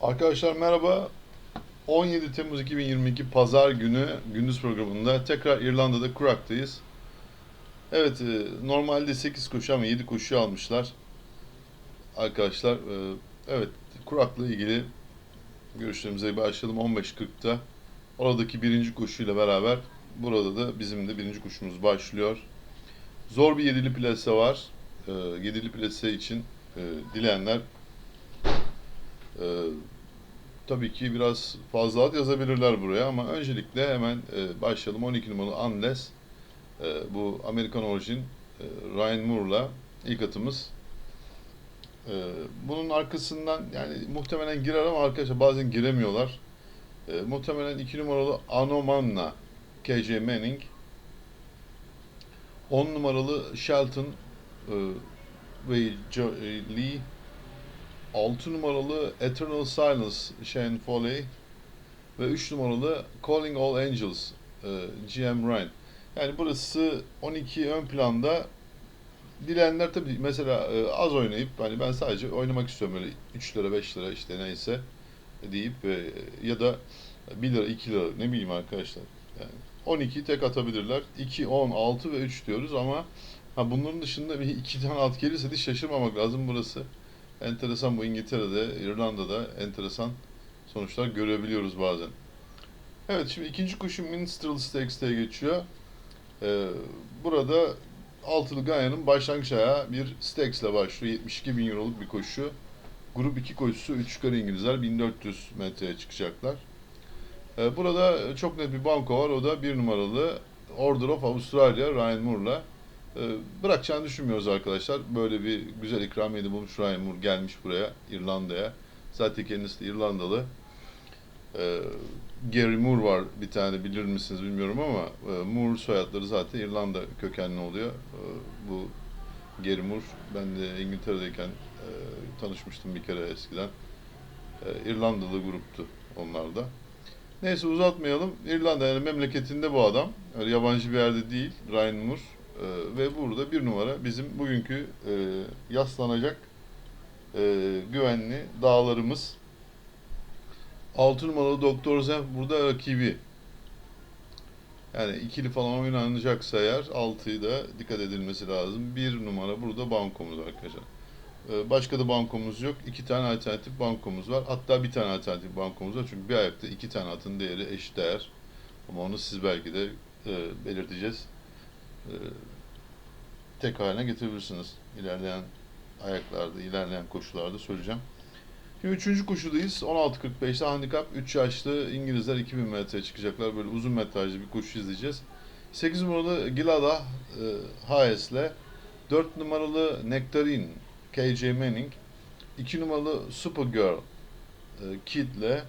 Arkadaşlar merhaba. 17 Temmuz 2022 Pazar günü gündüz programında tekrar İrlanda'da Kurak'tayız. Evet, e, normalde 8 koşu ama 7 koşu almışlar. Arkadaşlar, e, evet Kurak'la ilgili görüşlerimize başlayalım 15.40'da. Oradaki birinci koşuyla beraber burada da bizim de birinci koşumuz başlıyor. Zor bir yedili plase var. E, yedili plase için dileyenler e, tabii ki biraz fazla ad yazabilirler buraya ama öncelikle hemen e, başlayalım. 12 numaralı Unless e, bu Amerikan orijin e, Ryan Moore'la ilk atımız. E, bunun arkasından yani muhtemelen girer ama arkadaşlar bazen giremiyorlar. E, muhtemelen 2 numaralı Anomanna KJ Manning 10 numaralı Shelton e, ve Jo- e, Lee 6 numaralı Eternal Silence Shane Foley ve 3 numaralı Calling All Angels e, GM Ryan. Yani burası 12 ön planda dileyenler tabii mesela e, az oynayıp hani ben sadece oynamak istiyorum böyle 3 lira 5 lira işte neyse deyip e, ya da 1 lira 2 lira ne bileyim arkadaşlar. Yani 12 tek atabilirler. 2, 10, 6 ve 3 diyoruz ama ha bunların dışında bir iki tane at gelirse de şaşırmamak lazım burası enteresan bu İngiltere'de, İrlanda'da enteresan sonuçlar görebiliyoruz bazen. Evet şimdi ikinci koşu Minstrel Stakes'te geçiyor. Ee, burada Altılı Ganya'nın başlangıç ayağı bir Stakes'le başlıyor. 72 bin euroluk bir koşu. Grup 2 koşusu 3 yukarı İngilizler 1400 metreye çıkacaklar. Ee, burada çok net bir banko var. O da bir numaralı Order of Australia Ryan Moore'la. Ee, bırakacağını düşünmüyoruz arkadaşlar. Böyle bir güzel ikramiyede bulmuş Ryan Moore gelmiş buraya İrlanda'ya. Zaten kendisi de İrlandalı. Ee, Gary Moore var bir tane bilir misiniz bilmiyorum ama e, Moore soyadları zaten İrlanda kökenli oluyor. Ee, bu Gary Moore ben de İngiltere'deyken e, tanışmıştım bir kere eskiden. E, İrlandalı gruptu onlar da. Neyse uzatmayalım. İrlanda yani memleketinde bu adam. Öyle yabancı bir yerde değil. Ryan Moore. Ee, ve burada bir numara bizim bugünkü e, yaslanacak e, güvenli dağlarımız. 6 numaralı Doktor Zen burada rakibi. Yani ikili falan oynanacaksa eğer 6'yı da dikkat edilmesi lazım. Bir numara burada bankomuz arkadaşlar. Ee, başka da bankomuz yok. İki tane alternatif bankomuz var. Hatta bir tane alternatif bankomuz var. Çünkü bir ayakta iki tane atın değeri eşit değer. Ama onu siz belki de e, belirteceğiz e, tek haline getirebilirsiniz. İlerleyen ayaklarda, ilerleyen koşularda söyleyeceğim. Şimdi üçüncü koşudayız. 16.45'te handikap 3 yaşlı İngilizler 2000 metreye çıkacaklar. Böyle uzun metrajlı bir koşu izleyeceğiz. 8 numaralı Gilada e, Hayes'le 4 numaralı Nectarine KJ Manning 2 numaralı Supergirl e, Kid'le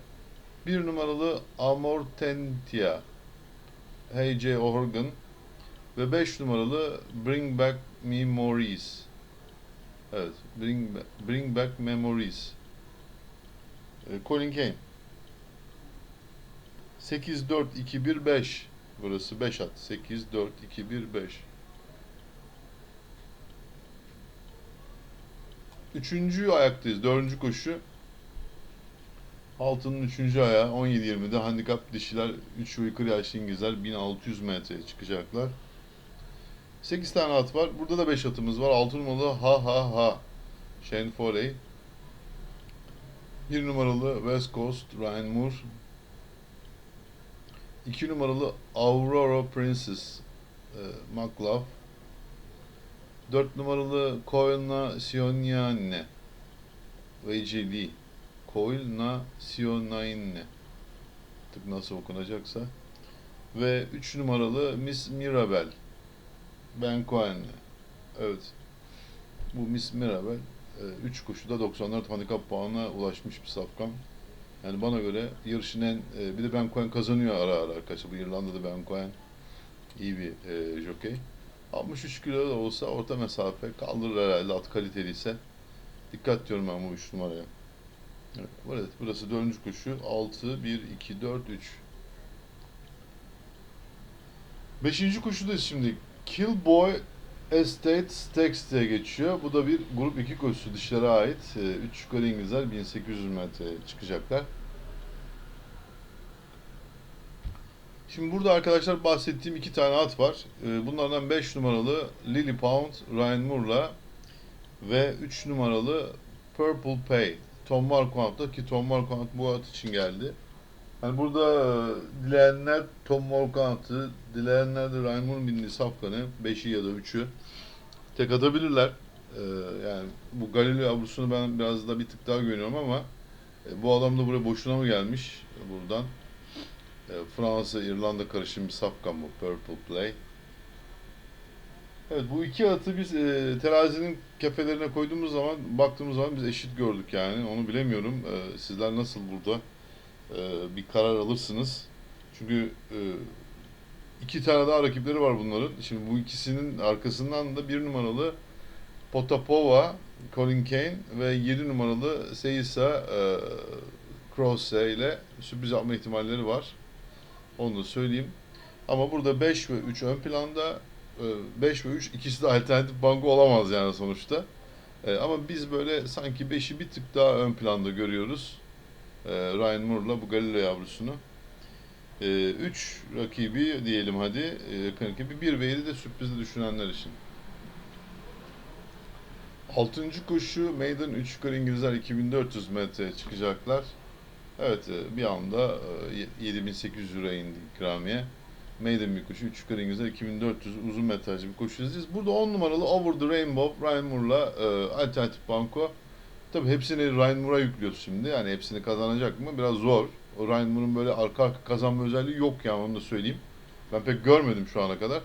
1 numaralı Amortentia H.J. O'Horgan ve 5 numaralı Bring Back Memories. Evet, Bring, Bring Back Memories. Ee, Colin Kane. 8 4 2 1 5. Burası 5 at. 8 4 2 1 5. Üçüncü ayaktayız. Dördüncü koşu. Altının üçüncü ayağı 17-20'de handikap dişiler 3 ve yukarı yaşlı İngilizler 1600 metreye çıkacaklar. 8 tane at var. Burada da 5 atımız var. 6 numaralı Ha Ha Ha. Shane Foley. 1 numaralı West Coast Ryan Moore. 2 numaralı Aurora Princess e, McLaugh. 4 numaralı Koilna Sionianne. V.J. Lee. Koilna Sionainne. Artık nasıl okunacaksa. Ve 3 numaralı Miss Mirabel. Ben Cohen'le. Evet. Bu Miss Mirabel 3 koşuda 94 handikap puanına ulaşmış bir safkan. Yani bana göre yarışın en e, bir de Ben Cohen kazanıyor ara ara arkadaşlar. Bu İrlanda'da Ben Cohen iyi bir e, jokey. 63 kilo da olsa orta mesafe kaldırır herhalde at kaliteliyse. Dikkat diyorum ben bu 3 numaraya. Evet burası 4. koşu. 6, 1, 2, 4, 3. Beşinci koşudayız şimdi. Killboy Estate Stakes diye geçiyor. Bu da bir grup 2 koşusu dişlere ait. 3 yukarı İngilizler 1800 metre çıkacaklar. Şimdi burada arkadaşlar bahsettiğim iki tane at var. Ee, Bunlardan 5 numaralı Lily Pound Ryan Moore'la ve 3 numaralı Purple Pay Tom Marquardt'ta ki Tom Marquardt bu at için geldi. Yani burada e, dileyenler Tom Marquardt'ı, dileyenler de Ryan Moore'un bindiği safkanı 5'i ya da 3'ü tek atabilirler. Ee, yani bu Galileo yavrusunu ben biraz da bir tık daha görüyorum ama e, bu adam da buraya boşuna mı gelmiş buradan? E, Fransa, İrlanda karışım bir safkan bu Purple Play. Evet bu iki atı biz e, terazinin kefelerine koyduğumuz zaman baktığımız zaman biz eşit gördük yani onu bilemiyorum. E, sizler nasıl burada bir karar alırsınız? Çünkü e, iki tane daha rakipleri var bunların. Şimdi bu ikisinin arkasından da bir numaralı Potapova, Colin Kane ve 7 numaralı Seisa e, Crosse ile sürpriz yapma ihtimalleri var. Onu da söyleyeyim. Ama burada 5 ve 3 ön planda. 5 ve 3 ikisi de alternatif banko olamaz yani sonuçta. E, Ama biz böyle sanki 5'i bir tık daha ön planda görüyoruz. E, Ryan Moore'la bu Galileo yavrusunu. 3 rakibi diyelim hadi. e, Yakın rakibi. 1 ve 7 de sürprizli düşünenler için. 6. koşu Maiden 3 yukarı İngilizler 2400 metre çıkacaklar. Evet e, bir anda e, 7800 lira indi ikramiye. Maiden bir koşu 3 yukarı İngilizler 2400 uzun metrajlı bir koşu izleyeceğiz. Burada 10 numaralı Over the Rainbow Ryan Moore'la e, alternatif banko. Tabi hepsini Ryan Moore'a yüklüyoruz şimdi. Yani hepsini kazanacak mı? Biraz zor. O Ryan Moore'un böyle arka arka kazanma özelliği yok yani onu da söyleyeyim. Ben pek görmedim şu ana kadar.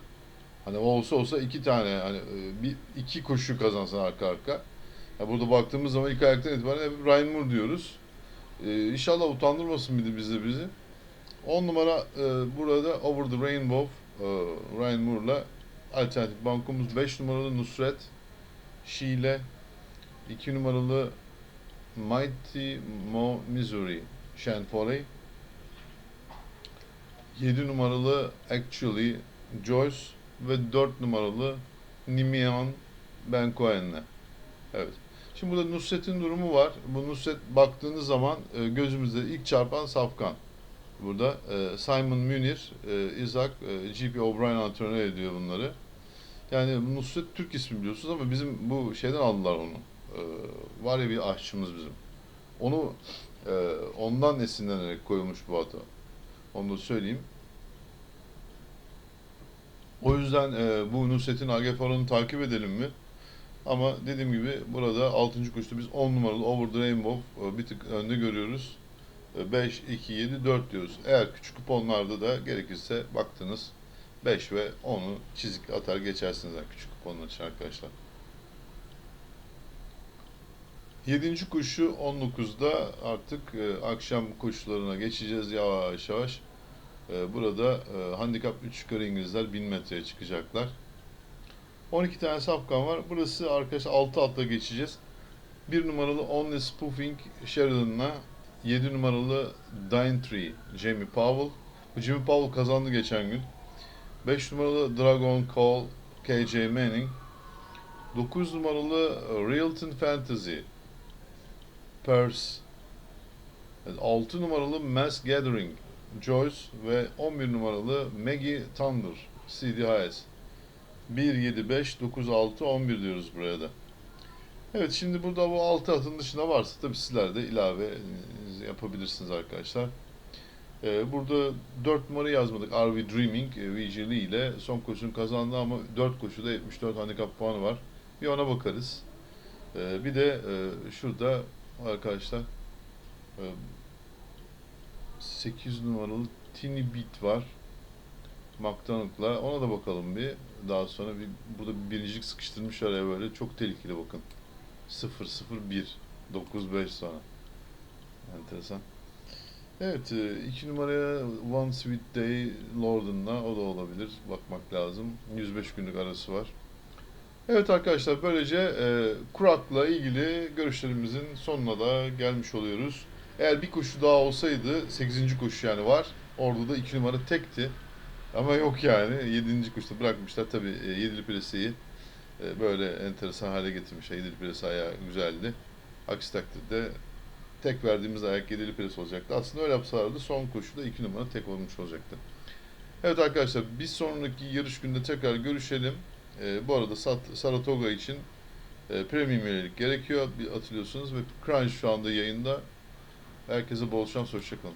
Hani olsa olsa iki tane hani e, bir iki koşu kazansın arka arka. Ya burada baktığımız zaman ilk ayaktan itibaren hep Ryan Moore diyoruz. Ee, inşallah utandırmasın bir de bizi bizi. 10 numara e, burada Over the Rainbow e, Ryan Moore'la alternatif bankomuz 5 numaralı Nusret Şile 2 numaralı Mighty Mo Missouri Shan Foley 7 numaralı Actually Joyce ve 4 numaralı Nimian Ben Cohen'le. Evet. Şimdi burada Nusret'in durumu var. Bu Nusret baktığınız zaman e, gözümüzde ilk çarpan Safkan. Burada e, Simon Münir, e, Isaac, e, G.P. O'Brien antrenör ediyor bunları. Yani Nusret Türk ismi biliyorsunuz ama bizim bu şeyden aldılar onu. E, var ya bir aşçımız bizim. Onu e, ondan esinlenerek koyulmuş bu adı. Onu da söyleyeyim. O yüzden e, bu Nusret'in AG Faron'u takip edelim mi? Ama dediğim gibi burada 6. koşuda biz 10 numaralı Over the Rainbow e, bir tık önde görüyoruz. E, 5, 2, 7, 4 diyoruz. Eğer küçük kuponlarda da gerekirse baktınız 5 ve 10'u çizik atar geçersiniz yani küçük kuponlar için arkadaşlar. 7. koşu 19'da artık e, akşam koşularına geçeceğiz yavaş yavaş. E, burada e, handikap 3 yukarı İngilizler 1000 metreye çıkacaklar. 12 tane safkan var. Burası arkadaşlar 6 atla geçeceğiz. 1 numaralı Only Spoofing Sheridan'la 7 numaralı Daintree Jamie Powell. Bu Jamie Powell kazandı geçen gün. 5 numaralı Dragon Call KJ Manning. 9 numaralı Realton Fantasy Purse. 6 numaralı Mass Gathering Joyce ve 11 numaralı Maggie Thunder CDHS. 1, 7, 5, 9, 6, 11 diyoruz buraya da. Evet şimdi burada bu 6 atın dışında varsa tabii sizler de ilave e, yapabilirsiniz arkadaşlar. Ee, burada 4 numara yazmadık. RV Dreaming, e, Lee ile son koşusunu kazandı ama 4 koşuda 74 handikap puanı var. Bir ona bakarız. Ee, bir de e, şurada arkadaşlar e, 8 numaralı Tiny Beat var. McDonald'la. Ona da bakalım bir. Daha sonra bir burada bir birincilik sıkıştırmış araya böyle. Çok tehlikeli bakın. 0 0 1 9 5 sonra. Enteresan. Evet, e, iki numaraya One Sweet Day Lordon'la o da olabilir. Bakmak lazım. 105 günlük arası var. Evet arkadaşlar böylece e, Kurak'la ilgili görüşlerimizin sonuna da gelmiş oluyoruz. Eğer bir koşu daha olsaydı 8. koşu yani var. Orada da 2 numara tekti. Ama yok yani. 7. koşuda bırakmışlar. Tabi 7'li plesiyi e, böyle enteresan hale getirmiş. Yedili pres ayağı güzeldi. Aksi takdirde tek verdiğimiz ayak yedili pres olacaktı. Aslında öyle yapsalardı son koşuda 2 numara tek olmuş olacaktı. Evet arkadaşlar bir sonraki yarış günde tekrar görüşelim. E, bu arada Sat- Saratoga için e, premium üyelik gerekiyor hatırlıyorsunuz ve Crunch şu anda yayında. Herkese bol şans, hoşçakalın.